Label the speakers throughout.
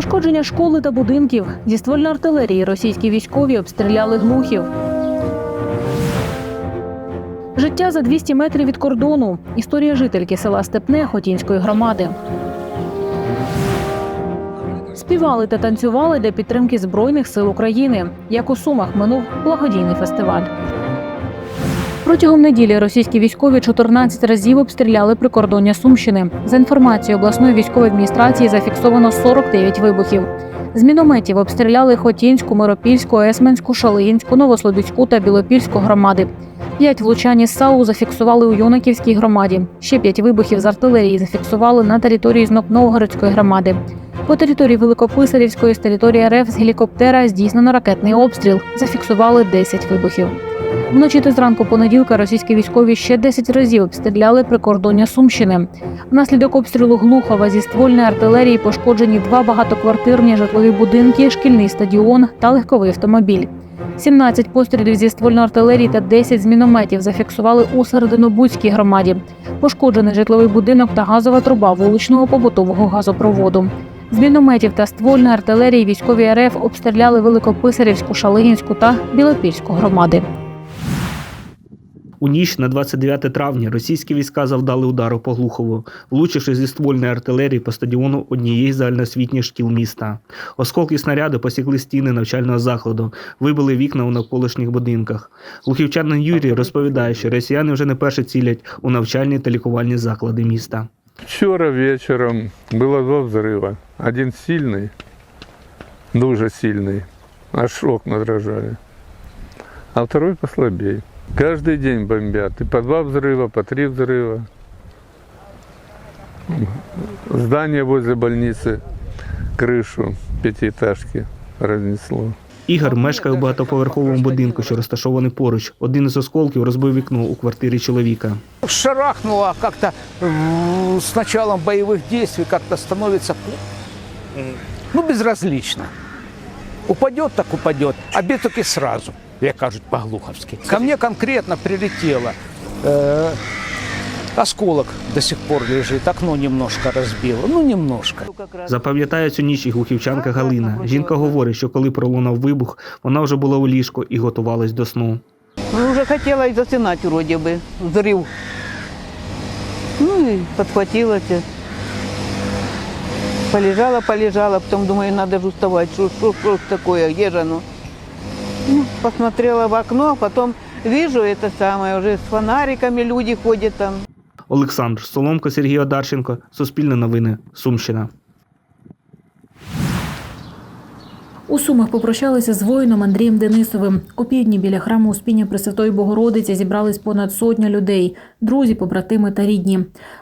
Speaker 1: Пошкодження школи та будинків зі ствольної артилерії російські військові обстріляли глухів. Життя за 200 метрів від кордону. Історія жительки села Степне Хотінської громади. Співали та танцювали для підтримки Збройних сил України. Як у Сумах минув благодійний фестиваль. Протягом неділі російські військові 14 разів обстріляли прикордоння Сумщини. За інформацією обласної військової адміністрації, зафіксовано 49 вибухів. З мінометів обстріляли Хотінську, Миропільську, Есменську, Шалинську, Новослобідську та Білопільську громади. П'ять влучань із САУ зафіксували у Юнаківській громаді. Ще п'ять вибухів з артилерії зафіксували на території знок Новгородської громади. По території Великописарівської з території РФ з гелікоптера здійснено ракетний обстріл. Зафіксували 10 вибухів. Вночі та зранку понеділка російські військові ще 10 разів обстріляли прикордоння Сумщини. Внаслідок обстрілу Глухова зі ствольної артилерії пошкоджені два багатоквартирні житлові будинки, шкільний стадіон та легковий автомобіль. 17 пострілів зі ствольної артилерії та 10 з мінометів зафіксували у Серединобудській громаді. Пошкоджений житловий будинок та газова труба вуличного побутового газопроводу. З мінометів та ствольної артилерії військові РФ обстріляли Великописарівську, Шалигінську та Білопільську громади.
Speaker 2: У ніч на 29 травня російські війська завдали удару по Глухову, влучивши зі ствольної артилерії по стадіону однієї з загальноосвітніх шкіл міста. Осколки снаряду посікли стіни навчального закладу, вибили вікна у навколишніх будинках. Лухівчанин Юрій розповідає, що росіяни вже не перше цілять у навчальні та лікувальні заклади міста.
Speaker 3: Вчора вечором було два взрива. Один сильний, дуже сильний, аж окна дрожали. А второй послабее. Каждый день бомбят. И по два взрыва, по три взрыва. Здание возле больницы, крышу пятиэтажки разнесло.
Speaker 2: Ігор мешкає у багатоповерховому будинку, що розташований поруч. Один із осколків розбив вікно у квартирі чоловіка.
Speaker 4: шарахнуло как-то э, с началом боевых действий, как-то становится ну, безразлично. Упадет, так упадет, а бе-таки сразу, як кажуть по-глуховски. Ко мне конкретно прилетело. э, осколок до сих пор лежит, окно немножко разбило, ну немножко.
Speaker 2: Запам'ятає цю ніч і глухівчанка Галина. Жінка говорить, що коли пролунав вибух, вона вже була у ліжку і готувалась до сну.
Speaker 5: Ну, уже хотела и засынать вроде бы, взрыв. Ну и подхватила те. Полежала, полежала, потом думаю, надо же вставать, что, что, что ж такое, где же оно? Ну, посмотрела в окно, а потом вижу это самое, уже с фонариками люди ходят там.
Speaker 2: Олександр Соломко, Сергій Одарченко, Суспільне новини, Сумщина.
Speaker 1: У Сумах попрощалися з воїном Андрієм Денисовим. У півдні біля храму Успіння Пресвятої Богородиці зібрались понад сотня людей, друзі, побратими та рідні.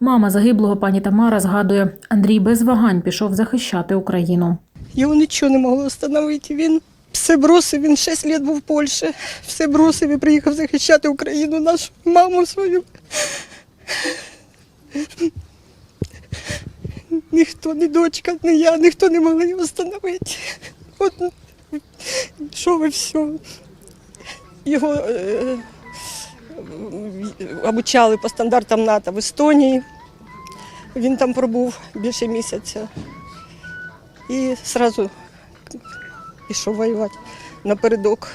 Speaker 1: Мама загиблого пані Тамара згадує, Андрій без вагань пішов захищати Україну.
Speaker 6: Його нічого не могло встановити. Він все бросив, він 6 років був в Польщі, все бросив і приїхав захищати Україну, нашу маму свою. Ніхто, ні дочка, ні я, ніхто не могли його встановити. От пішов і все. Його е, обучали по стандартам НАТО в Естонії. Він там пробув більше місяця. І одразу пішов воювати напередок.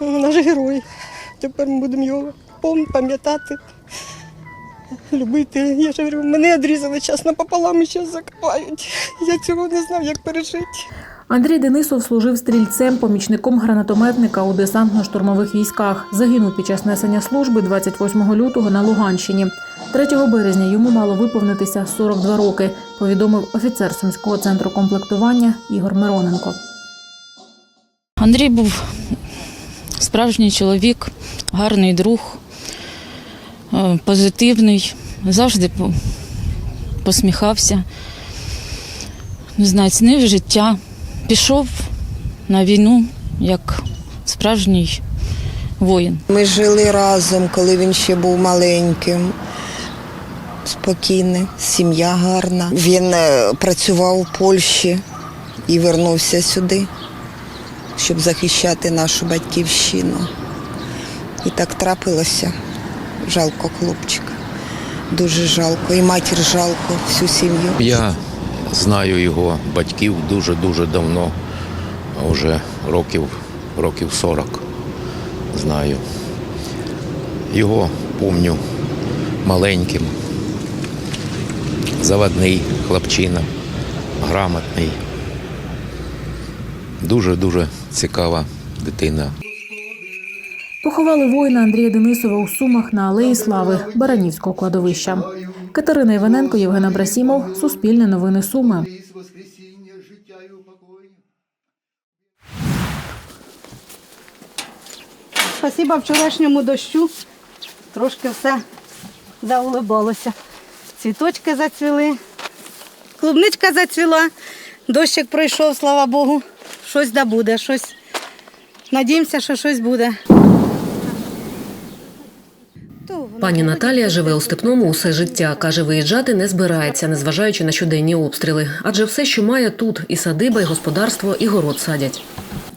Speaker 6: Наш герой. Тепер ми будемо його пам'ятати, любити. Я ж говорю, мене відрізали час напополам і зараз закопають. Я цього не знав, як пережити.
Speaker 1: Андрій Денисов служив стрільцем, помічником гранатометника у десантно-штурмових військах. Загинув під час несення служби 28 лютого на Луганщині. 3 березня йому мало виповнитися 42 роки, повідомив офіцер Сумського центру комплектування Ігор Мироненко.
Speaker 7: Андрій був справжній чоловік, гарний друг, е, позитивний, завжди посміхався, не знаю, цінив життя. Пішов на війну як справжній воїн.
Speaker 8: Ми жили разом, коли він ще був маленьким. Спокійний, сім'я гарна. Він е, працював у Польщі і вернувся сюди, щоб захищати нашу батьківщину. І так трапилося. Жалко хлопчика. Дуже жалко. І матір жалко, всю сім'ю.
Speaker 9: Я Знаю його батьків дуже-дуже давно, вже років, років 40 знаю. Його помню маленьким, заводний хлопчина, грамотний. Дуже-дуже цікава дитина.
Speaker 1: Поховали воїна Андрія Денисова у Сумах на Алеї Слави Баранівського кладовища. Катерина Іваненко, Євген Абрасімов, Суспільне новини Суми.
Speaker 10: Спасіба вчорашньому дощу. Трошки все заулибалося. Цвіточки зацвіли, клубничка зацвіла, дощик пройшов, слава Богу. Щось да буде, щось. Надіємося, що щось буде.
Speaker 11: Пані Наталія живе у степному усе життя. каже, виїжджати не збирається, незважаючи на щоденні обстріли. Адже все, що має тут, і садиба, і господарство, і город садять.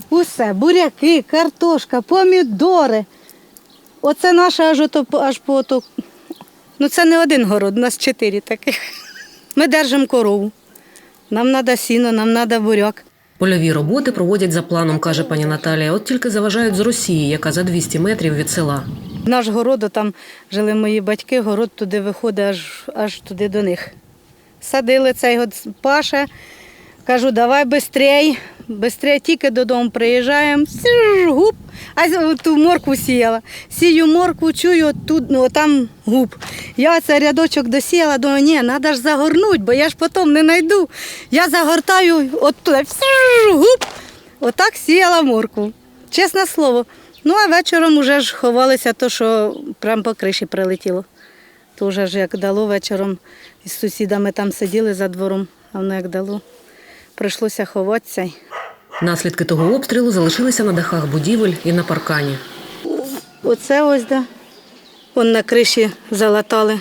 Speaker 10: Усе, буряки, картошка, помідори. Оце наше аж, ото, аж по ото. Ну це не один город, у нас чотири таких. Ми держимо корову. Нам треба сіно, нам треба буряк.
Speaker 11: Польові роботи проводять за планом, каже пані Наталія. От тільки заважають з Росії, яка за 200 метрів від села.
Speaker 10: Наш город, там жили мої батьки, город туди виходить аж, аж туди до них. Садили цей от Паша. Кажу, давай бистрей, швидше тільки додому приїжджаємо, губ, а ту моркву сіяла. Сію моркву, чую, тут, ну, там губ. Я цей рядочок досіяла, думаю, ні, треба ж загорнути, бо я ж потім не знайду. Я загортаю от туди, губ, отак сіяла моркву. Чесне слово. Ну, а вечором вже ж ховалися, то, що прямо по криші прилетіло. То вже ж як дало вечором із сусідами там сиділи за двором, а воно як дало. Прийшлося ховатися.
Speaker 11: Наслідки того обстрілу залишилися на дахах будівель і на паркані.
Speaker 10: Оце ось да. Вон на криші залатали.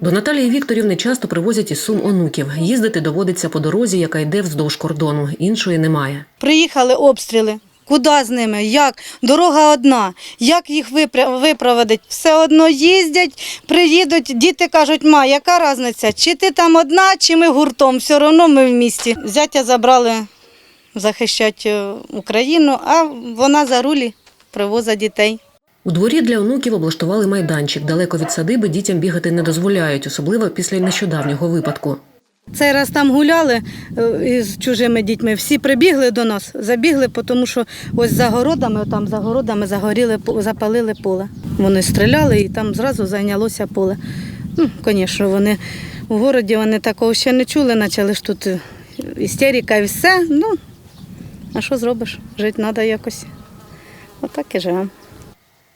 Speaker 11: До Наталії Вікторівни часто привозять із сум онуків. Їздити доводиться по дорозі, яка йде вздовж кордону. Іншої немає.
Speaker 10: Приїхали обстріли. Куди з ними? Як? Дорога одна. Як їх випроводить? Все одно їздять, приїдуть, діти кажуть, ма, яка різниця? Чи ти там одна, чи ми гуртом? Все одно ми в місті. Зятя забрали захищати е, Україну, а вона за рулі привозить дітей.
Speaker 11: У дворі для онуків облаштували майданчик. Далеко від садиби дітям бігати не дозволяють, особливо після нещодавнього випадку.
Speaker 10: Цей раз там гуляли е, із чужими дітьми. Всі прибігли до нас, забігли, тому що ось за городами, там за городами загоріли, запалили поле. Вони стріляли і там зразу зайнялося поле. Ну, звісно, вони в городі вони такого ще не чули, почали ж тут е, істерика і все. Ну, а що зробиш? Жити треба якось. Отак і живемо.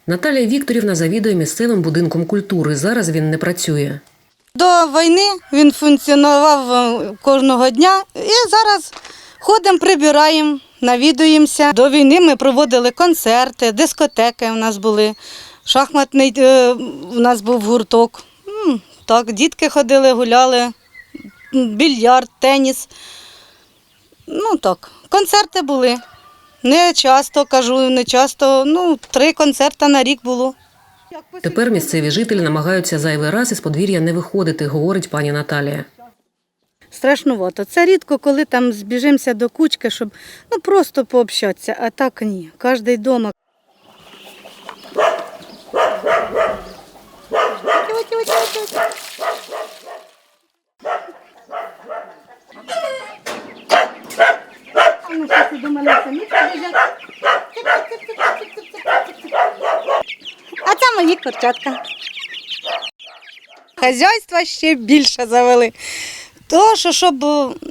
Speaker 11: Наталія Вікторівна завідує місцевим будинком культури. Зараз він не працює.
Speaker 10: До війни він функціонував е, кожного дня і зараз ходимо, прибираємо, навідуємося. До війни ми проводили концерти, дискотеки у нас були, шахматний е, у нас був гурток. Так, дітки ходили, гуляли, більярд, теніс. Ну так, концерти були. Не часто кажу, не часто. Ну, три концерти на рік було.
Speaker 11: Тепер місцеві жителі намагаються зайвий раз із подвір'я не виходити, говорить пані Наталія.
Speaker 10: Страшнувато. Це рідко, коли там збіжимося до кучки, щоб ну просто пообщатися, а так ні. Кожний вдома. А це. Хазяйства ще більше завели. То, що щоб,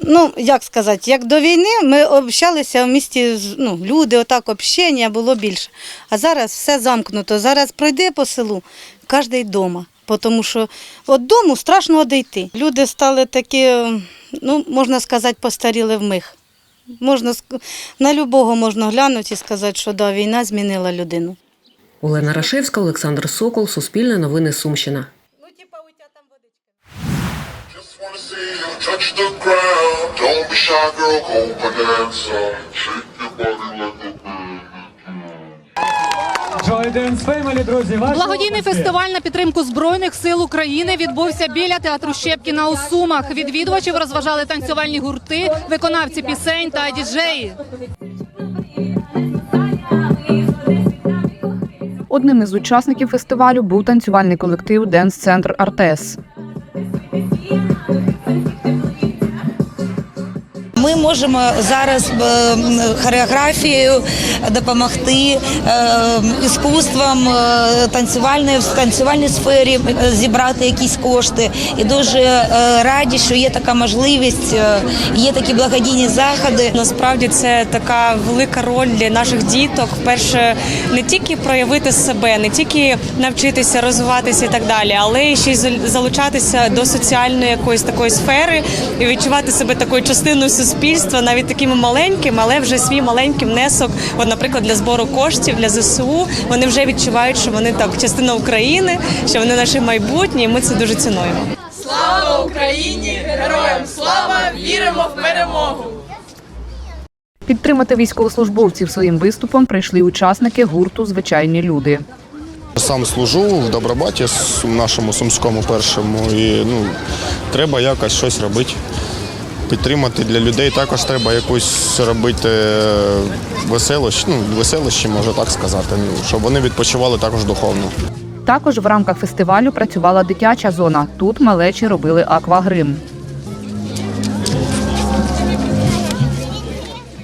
Speaker 10: ну як сказати, як до війни ми общалися в місті, ну, люди, отак общення було більше. А зараз все замкнуто. Зараз пройди по селу, кожен вдома. Тому що від дому страшно одійти. Люди стали такі, ну, можна сказати, постаріли в мих. Можна, на любого можна глянути і сказати, що да, війна змінила людину.
Speaker 11: Олена Рашевська, Олександр Сокол, Суспільне новини Сумщина.
Speaker 12: Благодійний фестиваль на підтримку збройних сил України відбувся біля театру Щепкіна у Сумах. Відвідувачів розважали танцювальні гурти, виконавці пісень та діджеї.
Speaker 13: Одним із учасників фестивалю був танцювальний колектив Денс-центр Артес.
Speaker 14: Ми можемо зараз е, хореографією допомогти е, іскусством е, танцювальної в танцювальній сфері зібрати якісь кошти. І дуже раді, що є така можливість, є такі благодійні заходи.
Speaker 15: Насправді це така велика роль для наших діток. Вперше не тільки проявити себе, не тільки навчитися розвиватися і так далі, але ще й залучатися до соціальної якоїсь такої сфери і відчувати себе такою частиною суспільства, навіть такими маленькими, але вже свій маленький внесок. От, наприклад, для збору коштів для ЗСУ вони вже відчувають, що вони так частина України, що вони наше майбутнє, і ми це дуже цінуємо.
Speaker 12: Слава Україні! Героям слава! Віримо в перемогу!
Speaker 13: Підтримати військовослужбовців своїм виступом прийшли учасники гурту Звичайні люди.
Speaker 16: Сам служу в Добробаті, нашому сумському першому, і ну, треба якось щось робити. Підтримати для людей також треба якусь робити е, веселощ, ну, веселощі, можна так сказати, ну, щоб вони відпочивали також духовно.
Speaker 13: Також в рамках фестивалю працювала дитяча зона. Тут малечі робили аквагрим.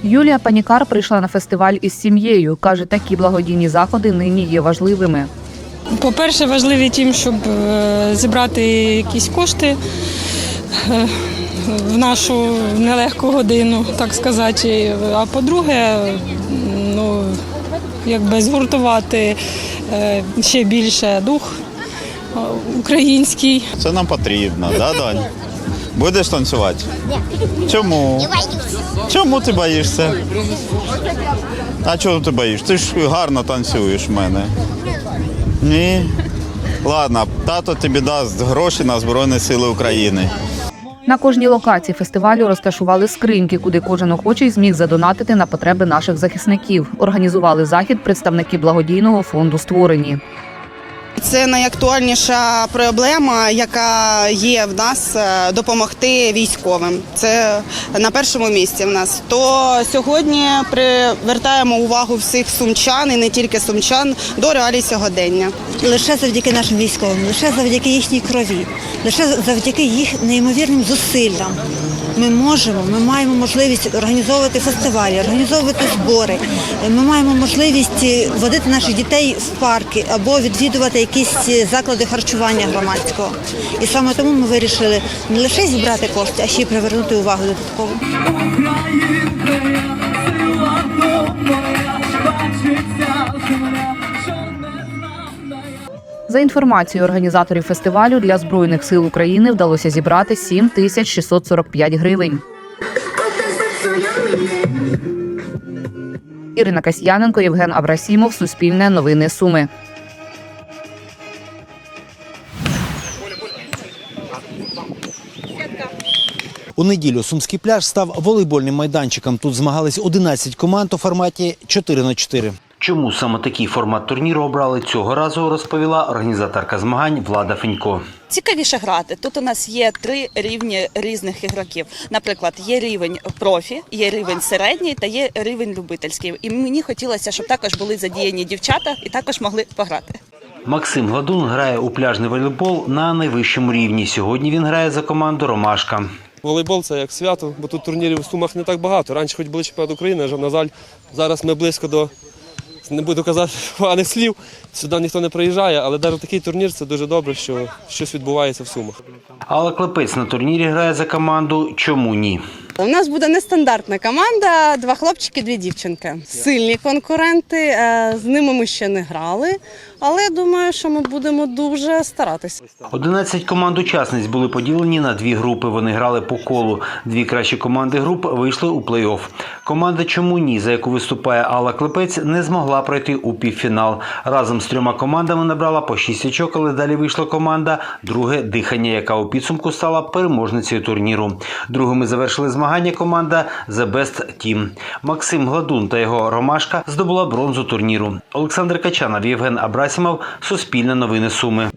Speaker 13: Юлія Панікар прийшла на фестиваль із сім'єю. Каже, такі благодійні заходи нині є важливими.
Speaker 15: По-перше, важливі тим, щоб е, зібрати якісь кошти е, в нашу нелегку годину, так сказати. А по-друге, ну, якби згуртувати е, ще більше дух е, український.
Speaker 16: Це нам потрібно, да, Дань? Будеш танцювати? Чому? Чому ти боїшся? А чого ти боїшся? Ти ж гарно танцюєш в мене. Ні. Ладно, тато тобі дасть гроші на Збройні Сили України.
Speaker 13: На кожній локації фестивалю розташували скриньки, куди кожен охочий зміг задонатити на потреби наших захисників. Організували захід представники благодійного фонду створені.
Speaker 17: Це найактуальніша проблема, яка є в нас е, допомогти військовим. Це на першому місці в нас. То сьогодні привертаємо увагу всіх сумчан і не тільки сумчан до реалій сьогодення.
Speaker 8: Лише завдяки нашим військовим, лише завдяки їхній крові, лише завдяки їх неймовірним зусиллям. Ми можемо, ми маємо можливість організовувати фестивалі, організовувати збори. Ми маємо можливість е, водити наших дітей в парки або відвідувати якісь е, заклади харчування громадського. І саме тому ми вирішили не лише зібрати кошти, а ще й привернути увагу додатково.
Speaker 13: За інформацією організаторів фестивалю для збройних сил України вдалося зібрати 7 тисяч 645 гривень. Ірина Касьяненко, Євген Абрасімов, Суспільне новини Суми.
Speaker 9: У неділю сумський пляж став волейбольним майданчиком. Тут змагались 11 команд у форматі 4 на 4
Speaker 18: Чому саме такий формат турніру обрали цього разу, розповіла організаторка змагань Влада Фенько.
Speaker 19: Цікавіше грати. Тут у нас є три рівні різних ігроків. Наприклад, є рівень профі, є рівень середній та є рівень любительський. І мені хотілося, щоб також були задіяні дівчата і також могли пограти.
Speaker 18: Максим Гладун грає у пляжний волейбол на найвищому рівні. Сьогодні він грає за команду Ромашка.
Speaker 20: Волейбол це як свято, бо тут турнірів в Сумах не так багато. Раніше хоч були чемпіонат України, але, на жаль, зараз ми близько до, не буду казати поганих слів, сюди ніхто не приїжджає, але навіть такий турнір це дуже добре, що щось відбувається в Сумах.
Speaker 18: Алла Клепець на турнірі грає за команду Чому ні?
Speaker 5: У нас буде нестандартна команда: два хлопчики, дві дівчинки. Сильні конкуренти. е, З ними ми ще не грали,
Speaker 21: Але думаю, що ми будемо дуже старатися.
Speaker 18: 11 команд учасниць були поділені на дві групи. Вони грали по колу. Дві кращі команди груп вийшли у плей-офф. Команда Чому ні, за яку виступає Алла Клепець, не змогла пройти у півфінал. Разом з трьома командами набрала по 6 очок, але далі вийшла команда Друге дихання, яка у підсумку стала переможницею турніру. Другими завершили змагання команда The Best Team. Максим Гладун та його Ромашка здобула бронзу турніру. Олександр Качанов, Євген Абрасімов, Суспільне новини Суми.